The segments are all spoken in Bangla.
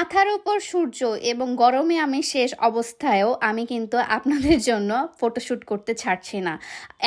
মাথার উপর সূর্য এবং গরমে আমি শেষ অবস্থায়ও আমি কিন্তু আপনাদের জন্য ফটোশ্যুট করতে ছাড়ছি না।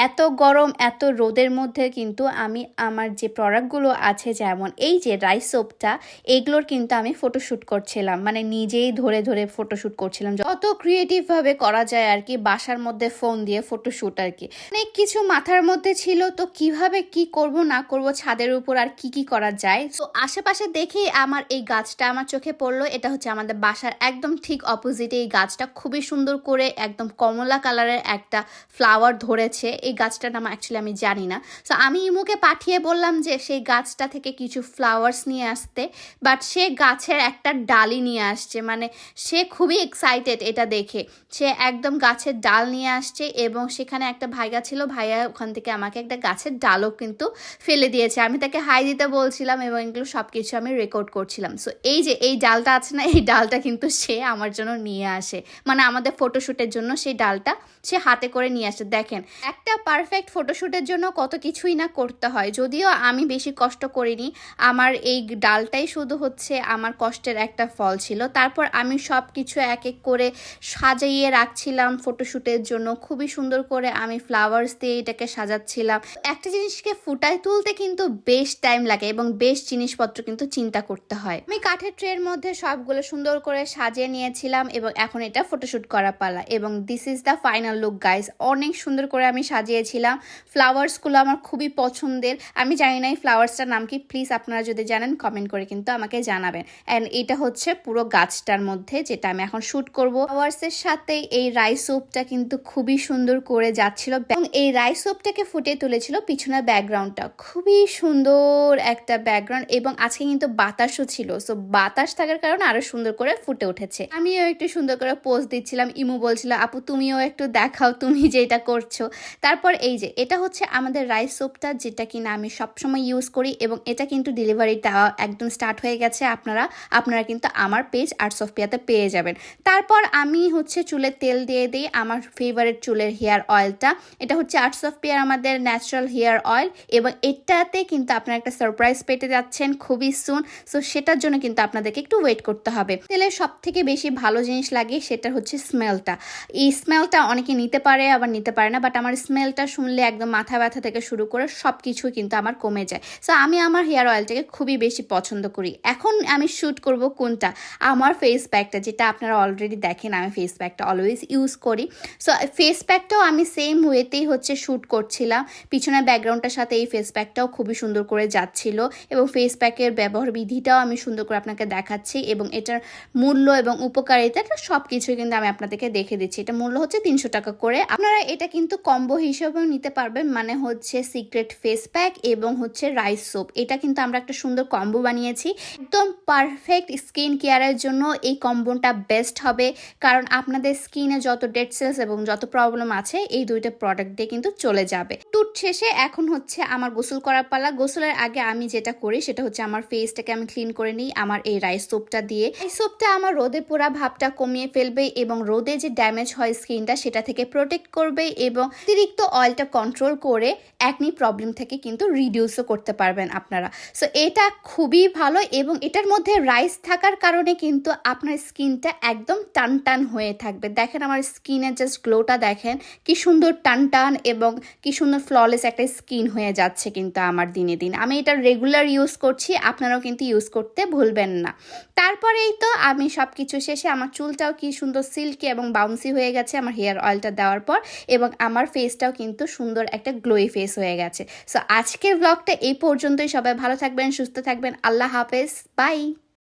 এত গরম, এত রোদের মধ্যে কিন্তু আমি আমার যে প্রোডাক্টগুলো আছে যেমন এই যে রাইস সোপটা এগুলোর কিন্তু আমি ফটোশ্যুট করছিলাম। মানে নিজেই ধরে ধরে ফটোশ্যুট করছিলাম। যত ক্রিয়েটিভভাবে করা যায় আর কি, বাসার মধ্যে ফোন দিয়ে ফটোশ্যুট আর কি। অনেক কিছু মাথার মধ্যে ছিল, তো কীভাবে কি করব, না করব, ছাদের উপর আর কি কি করা যায়? তো আশেপাশে দেখেই আমার এই গাছটা আমার চোখে পড়ল। এটা হচ্ছে আমাদের বাসার একদম ঠিক অপোজিটে এই গাছটা খুবই সুন্দর করে একদম কমলা কালারের একটা ফ্লাওয়ার ধরেছে। এই গাছটার নাম অ্যাকচুয়ালি আমি জানি না। সো আমি ইমুকে পাঠিয়ে বললাম যে, সেই গাছটা থেকে কিছু ফ্লাওয়ার্স নিয়ে আসতে। বাট সে গাছের একটা ডালি নিয়ে আসছে। মানে সে খুবই এক্সাইটেড এটা দেখে। সে একদম গাছের ডাল নিয়ে আসছে এবং সেখানে একটা ভাইয়া ছিল। ভাইয়া ওখান থেকে আমাকে একটা গাছের ডালও কিন্তু ফেলে দিয়েছে। আমি তাকে হাই দিতে বলছিলাম এবং এগুলো সব কিছু আমি রেকর্ড করছিলাম। সো এই যে, এই ডালটা আছে না, এই ডালটা কিন্তু সে আমার জন্য নিয়ে আসে। মানে আমাদের ফটোশ্যুটের জন্য সেই ডালটা সে হাতে করে নিয়ে আসে। দেখেন, একটা পারফেক্ট ফটোশ্যুটের জন্য কত কিছুই না করতে হয়। যদিও আমি বেশি কষ্ট করিনি, আমার এই ডালটাই শুধু হচ্ছে আমার কষ্টের একটা ফল ছিল। তারপর আমি সব কিছু এক এক করে সাজাইয়ে রাখছিলাম ফটোশ্যুটের জন্য। খুবই সুন্দর করে আমি ফ্লাওয়ার্স দিয়ে এটাকে সাজাচ্ছিলাম। একটা জিনিসকে ফুটায় তুলতে কিন্তু বেশ টাইম লাগে এবং বেশ জিনিসপত্র কিন্তু চিন্তা করতে হয়। আমি কাঠের ট্রের মধ্যে সবগুলো সুন্দর করে সাজিয়ে নিয়েছিলাম এবং এখন এটা ফটোশ্যুট করা পালা। এবং this is the final look guys অনেক সুন্দর করে আমি সাজিয়েছিলাম। ফ্লাওয়ার্সগুলো আমার খুবই পছন্দের। আমি জানি না এই ফ্লাওয়ার্সটার নাম কি। প্লিজ আপনারা যদি জানেন কমেন্ট করে কিন্তু আমাকে জানাবেন। অ্যান্ড এটা হচ্ছে পুরো গাছটার মধ্যে যেটা আমি এখন শ্যুট করব। ফ্লাওয়ার্সের সাথে এই রাইস সোপটা কিন্তু খুবই সুন্দর করে যাচ্ছিল। এবং এই রাইস সোপটাকে ফুটিয়ে তুলেছিল পিছনের ব্যাকগ্রাউন্ডটা খুবই সুন্দর একটা ব্যাকগ্রাউন্ড এবং আজকে কিন্তু বাতাসও ছিল। সো বাতাস থাকার কারণে আরও সুন্দর করে ফুটে উঠেছে। আমিও একটু সুন্দর করে পোস্ট দিচ্ছিলাম। ইমু বলছিল, আপু, তুমিও একটু দেখাও তুমি যেটা করছ। তারপর এই যে, এটা হচ্ছে আমাদের রাইস সোপটা যেটা কিনা আমি সবসময় ইউজ করি এবং এটা কিন্তু ডেলিভারিটা একদম স্টার্ট হয়ে গেছে। আপনারা আপনারা কিন্তু আমার পেজ আর্টস অফ পিয়াতে পেয়ে যাবেন। তারপর আমি হচ্ছে চুলে তেল দিয়ে দিই আমার ফেভারিট চুলের হেয়ার অয়েলটা এটা হচ্ছে আর্টস অফ পিয়ার আমাদের ন্যাচারাল হেয়ার অয়েল এবং এটাতে কিন্তু আপনারা একটা সারপ্রাইজ পেতে যাচ্ছেন খুবই সুন সো সেটার জন্য কিন্তু আপনাদেরকে একটু ওয়েট করতে হবে। তেলের সব থেকে বেশি ভালো জিনিস লাগে সেটা হচ্ছে স্মেলটা এই স্মেলটা অনেকে নিতে পারে, আবার নিতে পারে না বাট আমার স্মেলটা শুনলে একদম মাথা ব্যথা থেকে শুরু করে সব কিছুই কিন্তু আমার কমে যায়। সো আমি আমার হেয়ার অয়েলটাকে খুবই বেশি পছন্দ করি। এখন আমি শ্যুট করব কোনটা? আমার ফেস প্যাকটা যেটা আপনারা অলরেডি দেখেন, আমি ফেস প্যাকটা অলওয়েজ ইউজ করি। সো ফেস প্যাকটাও আমি সেম ওয়েতেই হচ্ছে শ্যুট করছিলাম। পিছনের ব্যাকগ্রাউন্ডটার সাথে এই ফেস প্যাকটাও খুবই সুন্দর করে যাচ্ছিল এবং ফেস প্যাকের ব্যবহার বিধিটাও আমি সুন্দর করে আপনাকে দেখাচ্ছি। এবং এটার মূল্য এবং উপকারিতাটা সব কিছুই কিন্তু আমি আপনাদেরকে দেখে দিচ্ছি। এটা মূল্য হচ্ছে তিনশো টাকা করে। আপনারা এটা কিন্তু কম্বো হিসেবেও নিতে পারবেন মানে হচ্ছে সিক্রেট ফেস প্যাক এবং হচ্ছে রাইস সোপ এটা কিন্তু আমরা একটা সুন্দর কম্বো বানিয়েছি। একদম পারফেক্ট স্কিন কেয়ারের জন্য এই কম্বোটা বেস্ট হবে, কারণ আপনাদের স্কিনে যত ডেড সেলস এবং যত প্রবলেম আছে, এই দুইটা প্রোডাক্ট দিয়ে কিন্তু চলে যাবে। টুট শেষে এখন হচ্ছে আমার গোসল করার পালা। গোসলের আগে আমি যেটা করি, সেটা হচ্ছে আমার ফেসটাকে আমি ক্লিন করে নিই, আমার এই রাইস সোপটা দিয়ে। এই সোপটা আমার রোদে পোড়া ভাবটা কমিয়ে ফেলবে এবং রোদে যে ড্যামেজ হয় স্কিনটা সেটা থেকে প্রোটেক্ট করবে এবং অতিরিক্ত অয়েলটা কন্ট্রোল করে একনি প্রবলেম থেকে কিন্তু রিডিউসও করতে পারবেন আপনারা। সো এটা খুবই ভালো এবং এটার মধ্যে রাইস থাকার কারণে কিন্তু আপনার স্কিনটা একদম টান টান হয়ে থাকবে। দেখেন আমার স্কিনের জাস্ট গ্লোটা দেখেন, কি সুন্দর টান টান এবং কি সুন্দর ফ্ললেস একটা স্কিন হয়ে যাচ্ছে কিন্তু আমার দিনে দিন। আমি এটা রেগুলার ইউজ করছি, আপনারাও কিন্তু ইউজ করতে ভুলবেন না। তারপরেই তো আমি সব কিছু শেষে আমার চুলটাও কি সুন্দর সিল্কি এবং বাউন্সি হয়ে গেছে আমার হেয়ার অয়েলটা দেওয়ার পর এবং আমার ফেসটাও কিন্তু সুন্দর একটা গ্লোই ফেস হয়ে গেছে। সো আজকের ব্লগটা এই পর্যন্তই। সবাই ভালো থাকবেন, সুস্থ থাকবেন। আল্লাহ হাফেজ। বাই